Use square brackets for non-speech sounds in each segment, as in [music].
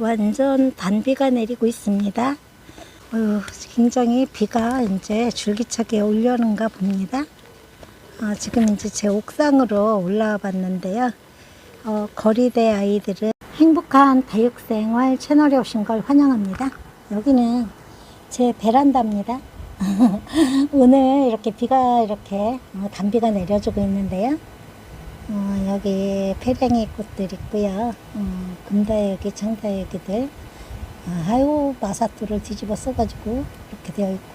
완전 단비가 내리고 있습니다. 어휴, 굉장히 비가 이제 줄기차게 올려는가 봅니다. 어, 지금 이제 제 옥상으로 올라와 봤는데요. 어, 거리대 아이들은 행복한 다육생활 채널에 오신 걸 환영합니다. 여기는 제 베란다입니다. [laughs] 오늘 이렇게 비가 이렇게 어, 단비가 내려주고 있는데요. 어, 여기 페랭이 꽃들 있고요. 어, 금다육이, 청다육이들. 아, 아유, 마사토를 뒤집어 써가지고 이렇게 되어 있고.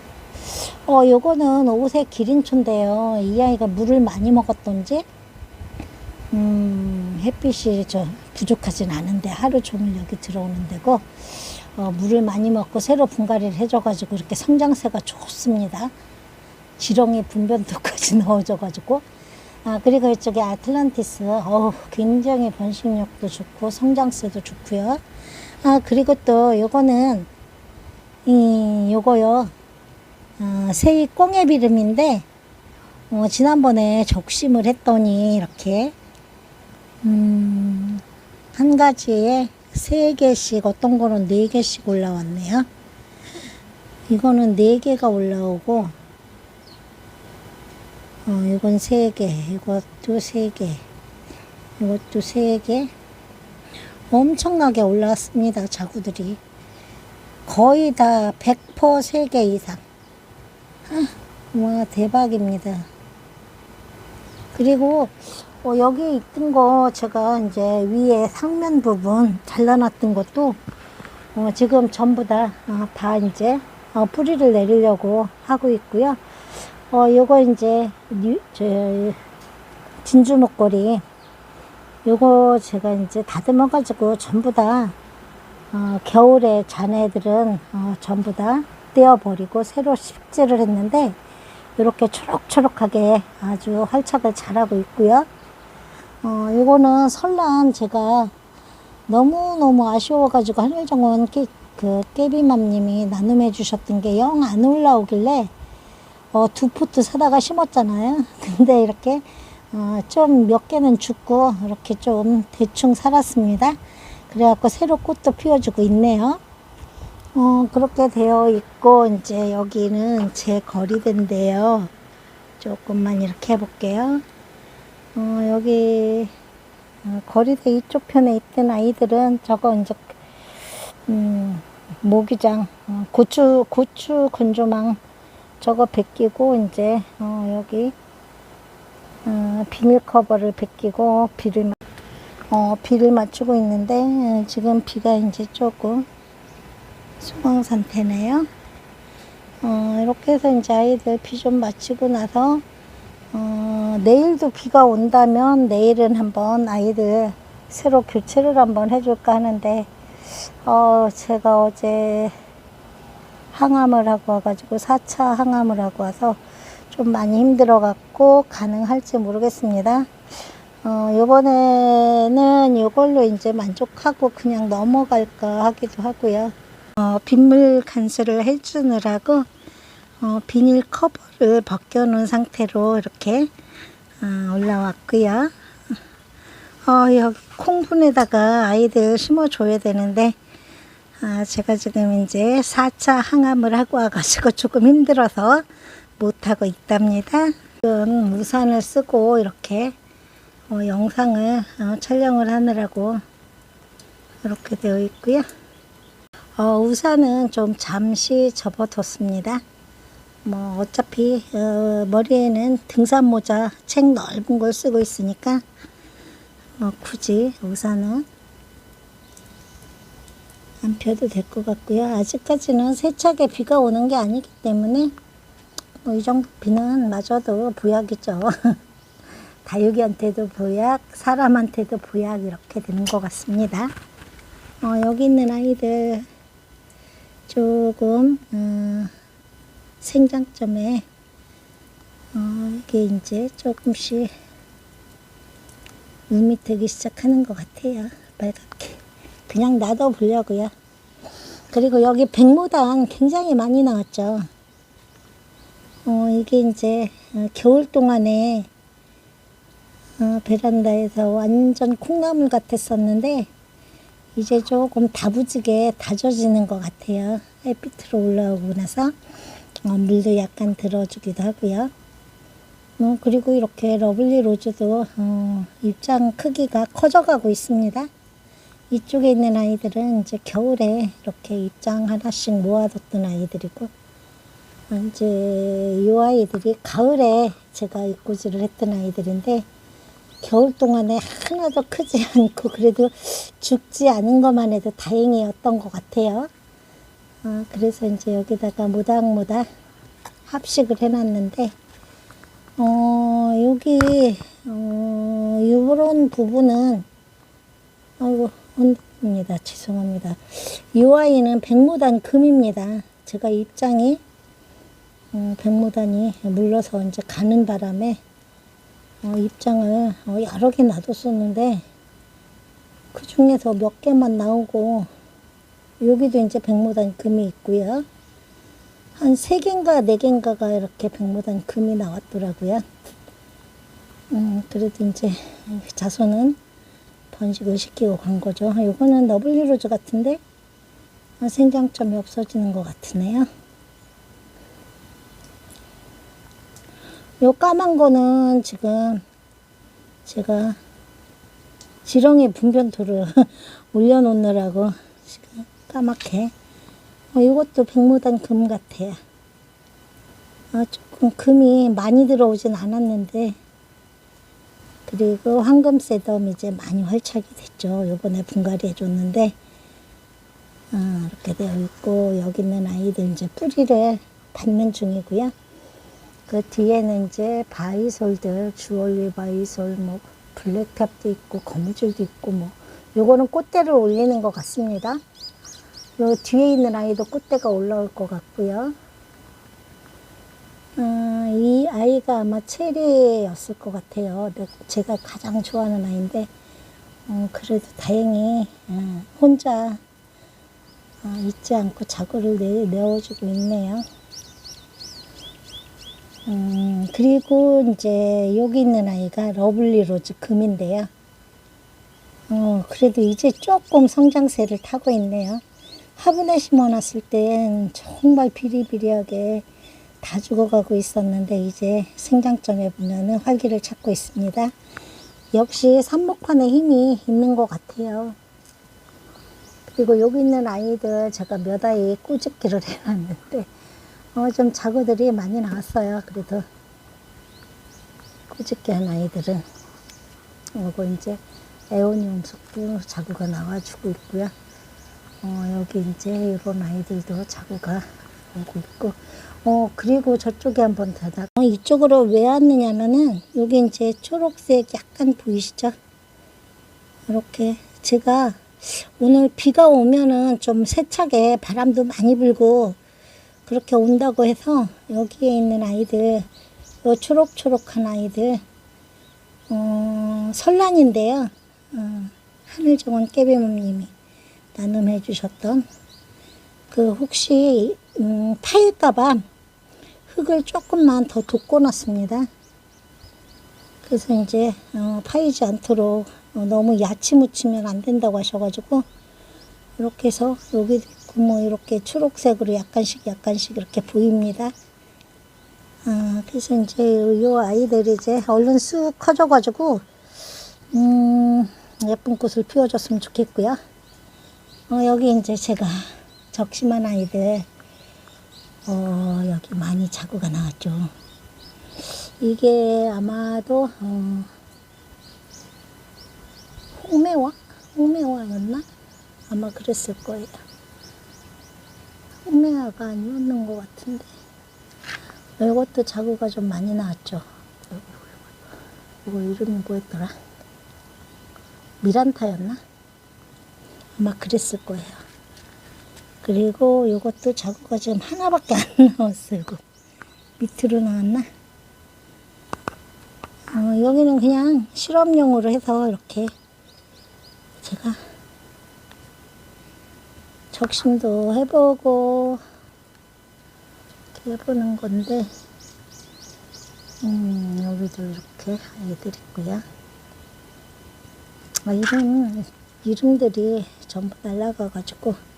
어, 요거는 오색 기린초인데요. 이 아이가 물을 많이 먹었던지, 음, 햇빛이 저 부족하진 않은데 하루 종일 여기 들어오는 데고, 어, 물을 많이 먹고 새로 분갈이를 해줘가지고 이렇게 성장세가 좋습니다. 지렁이 분변토까지 [laughs] 넣어줘가지고. 아, 그리고 이쪽에 아틀란티스, 어우, 굉장히 번식력도 좋고, 성장세도 좋고요. 아, 그리고 또 요거는, 이, 요거요. 어, 세이 꽁의 비름인데, 어, 지난번에 적심을 했더니, 이렇게, 음, 한 가지에 세 개씩, 어떤 거는 네 개씩 올라왔네요. 이거는 네 개가 올라오고, 어, 이건 세 개, 이것도 세 개, 이것도 세 개. 엄청나게 올라왔습니다, 자구들이. 거의 다 100%세개 이상. 아, 와, 대박입니다. 그리고, 어, 여기 있던 거 제가 이제 위에 상면 부분 잘라놨던 것도 어, 지금 전부 다, 어, 다 이제 어, 뿌리를 내리려고 하고 있고요. 어, 요거 이제, 뉴, 저, 진주 목걸이. 요거 제가 이제 다듬어가지고 전부 다, 어, 겨울에 자네들은, 어, 전부 다 떼어버리고 새로 식재를 했는데, 이렇게 초록초록하게 아주 활착을 잘하고 있고요. 어, 요거는 설란 제가 너무너무 아쉬워가지고 한일정원 깨, 그 깨비맘님이 나눔해 주셨던 게 영 안 올라오길래 어, 두 포트 사다가 심었잖아요. [laughs] 근데 이렇게 어, 좀 몇 개는 죽고 이렇게 좀 대충 살았습니다. 그래갖고 새로 꽃도 피워주고 있네요. 어, 그렇게 되어 있고 이제 여기는 제 거리대인데요. 조금만 이렇게 해볼게요. 어, 여기 어, 거리대 이쪽 편에 있던 아이들은 저거 이제 음, 모기장, 어, 고추 고추 건조망 저거 벗기고 이제 어, 여기 어, 비닐 커버를 벗기고 비를 마- 어, 비를 맞추고 있는데 어, 지금 비가 이제 조금 수강 상태네요. 어, 이렇게 해서 이제 아이들 비 좀 맞추고 나서 어, 내일도 비가 온다면 내일은 한번 아이들 새로 교체를 한번 해줄까 하는데 어, 제가 어제 항암을 하고 와가지고 4차 항암을 하고 와서 좀 많이 힘들어 갖고 가능할지 모르겠습니다. 어, 요번에는 이걸로 이제 만족하고 그냥 넘어갈까 하기도 하고요. 어, 빗물 간수를 해주느라고 어, 비닐 커버를 벗겨놓은 상태로 이렇게 어, 올라왔고요. 어, 여기 콩분에다가 아이들 심어줘야 되는데 아, 제가 지금 이제 4차 항암을 하고 와가지고 조금 힘들어서 못하고 있답니다. 지금 우산을 쓰고 이렇게 어, 영상을 어, 촬영을 하느라고 이렇게 되어 있고요. 어, 우산은 좀 잠시 접어뒀습니다. 뭐 어차피 어, 머리에는 등산 모자 책 넓은 걸 쓰고 있으니까 어, 굳이 우산은 안 펴도 될 것 같고요. 아직까지는 세차게 비가 오는 게 아니기 때문에 뭐 이 정도 비는 마저도 보약이죠. [laughs] 다육이한테도 보약, 사람한테도 보약 이렇게 되는 것 같습니다. 어, 여기 있는 아이들 조금 어, 생장점에 어, 이게 이제 조금씩 음이 되기 시작하는 것 같아요. 빨갛게. 그냥 놔둬 보려고요. 그리고 여기 백무단 굉장히 많이 나왔죠. 어, 이게 이제 어, 겨울 동안에 어, 베란다에서 완전 콩나물 같았었는데 이제 조금 다부지게 다져지는 것 같아요. 햇빛으로 올라오고 나서 어, 물도 약간 들어주기도 하고요. 어, 그리고 이렇게 러블리 로즈도 어, 입장 크기가 커져가고 있습니다. 이쪽에 있는 아이들은 이제 겨울에 이렇게 입장 하나씩 모아뒀던 아이들이고 어, 이제 이 아이들이 가을에 제가 입고지를 했던 아이들인데 겨울 동안에 하나도 크지 [laughs] 않고 그래도 죽지 않은 것만 해도 다행이었던 것 같아요. 어, 그래서 이제 여기다가 모닥모닥 합식을 해놨는데 어, 여기 어, 요런 부분은 혼입니다 죄송합니다 이 아이는 백무단 금입니다 제가 입장이 음, 백무단이 물러서 이제 가는 바람에 어, 입장을 어, 여러 개 놔뒀었는데 그 중에서 몇 개만 나오고 여기도 이제 백무단 금이 있고요. 한 세 개인가 네 개인가가 이렇게 백무단 금이 나왔더라고요. 음, 그래도 이제 자손은 번식을 시키고 간 거죠. 이거는 너블리로즈 같은데 아, 생장점이 없어지는 것 같으네요. 요 까만 거는 지금 제가 지렁이 분변토를 [laughs] 올려놓느라고 지금 까맣게 어, 이것도 백무단 금 같아요. 아, 조금 금이 많이 들어오진 않았는데 그리고 황금새덤 이제 많이 활착이 됐죠. 요번에 분갈이 해줬는데 아, 이렇게 되어 있고 여기 있는 아이들 이제 뿌리를 받는 중이고요. 그 뒤에는 이제 바이솔들, 주얼리 바이솔, 뭐 블랙탑도 있고 거미줄도 있고 뭐 요거는 꽃대를 올리는 것 같습니다. 요 뒤에 있는 아이도 꽃대가 올라올 것 같고요. 어, 이 아이가 아마 체리였을 것 같아요. 네, 제가 가장 좋아하는 아이인데 어, 그래도 다행히 어, 혼자 어, 잊지 않고 자구를 내, 내어주고 있네요. 음, 그리고 이제 여기 있는 아이가 러블리 로즈 금인데요. 어, 그래도 이제 조금 성장세를 타고 있네요. 화분에 심어놨을 땐 정말 비리비리하게 다 죽어가고 있었는데 이제 생장점에 보면은 활기를 찾고 있습니다. 역시 삽목판에 힘이 있는 것 같아요. 그리고 여기 있는 아이들 제가 몇 아이 꾸짖기를 [laughs] 해놨는데 어, 좀 자구들이 많이 나왔어요. 그래도 꾸짖기 한 아이들은 요거 이제 에오니움 속도 자구가 나와주고 있고요. 어, 여기 이제 이런 아이들도 자구가 오고 있고. 어 그리고 저쪽에 한번 닫아 어, 이쪽으로 왜 왔느냐면은 여기 이제 초록색 약간 보이시죠? 이렇게 제가 오늘 비가 오면은 좀 세차게 바람도 많이 불고 그렇게 온다고 해서 여기에 있는 아이들 요 초록초록한 아이들 어, 설란인데요. 어, 하늘정원 깨비mom님이 나눔해 주셨던 그 혹시 음, 타일까봐 흙을 조금만 더 돋궈 놨습니다. 그래서 이제 어, 파이지 않도록 어, 너무 야치 묻히면 안 된다고 하셔가지고 이렇게 해서 여기 있고 뭐 이렇게 초록색으로 약간씩 약간씩 이렇게 보입니다. 아, 그래서 이제 요 아이들이 이제 얼른 쑥 커져가지고 음, 예쁜 꽃을 피워줬으면 좋겠고요. 어, 여기 이제 제가 적심한 아이들 어, 여기 많이 자구가 나왔죠. 이게 아마도 어, 홍매화? 홍매화였나? 아마 그랬을 거예요. 홍매화가 아니었는 것 같은데 이것도 자구가 좀 많이 나왔죠. 이거 이름이 뭐였더라? 미란타였나? 아마 그랬을 거예요. 그리고 이것도 자구가 지금 하나밖에 안 [laughs] 나왔어요. 이거. 밑으로 나왔나? 어, 여기는 그냥 실험용으로 해서 이렇게 제가 적심도 해보고 이렇게 해보는 건데 음, 여기도 이렇게 아이들 있고요. 아, 이런 이름들이 전부 날라가가지고.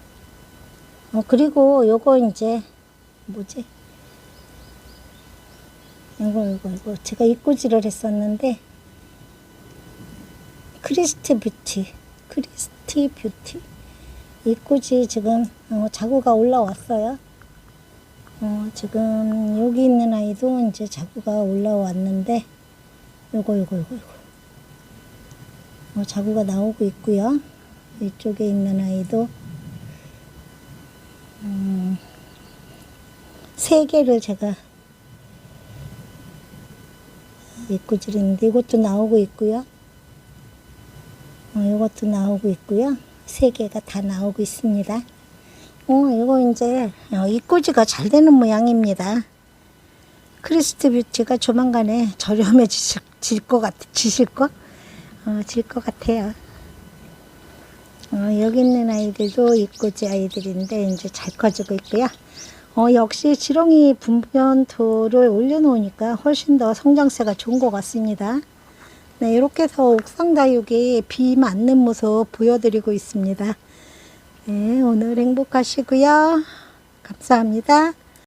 어, 그리고 요거 이제, 뭐지? 이거, 이거, 이거. 제가 입고지를 했었는데, 크리스티 뷰티. 크리스티 뷰티. 입고지 지금, 어, 자구가 올라왔어요. 어, 지금 여기 있는 아이도 이제 자구가 올라왔는데, 요거, 요거, 요거, 요거. 어, 자구가 나오고 있고요. 이쪽에 있는 아이도 세 개를 제가 입구질인데 이것도 나오고 있고요. 어, 이것도 나오고 있고요. 세 개가 다 나오고 있습니다. 어, 이거 이제 어, 입구지가 잘 되는 모양입니다. 크리스트 뷰티가 조만간에 [laughs] 저렴해지실 것 같, 지실 거? 어, 질것 같아요. 어, 여기 있는 아이들도 입고지 아이들인데 이제 잘 커지고 있고요. 어, 역시 지렁이 분변토를 올려놓으니까 훨씬 더 성장세가 좋은 것 같습니다. 네, 이렇게 해서 옥상 다육이 비 맞는 모습 보여드리고 있습니다. 네, 오늘 행복하시고요. 감사합니다.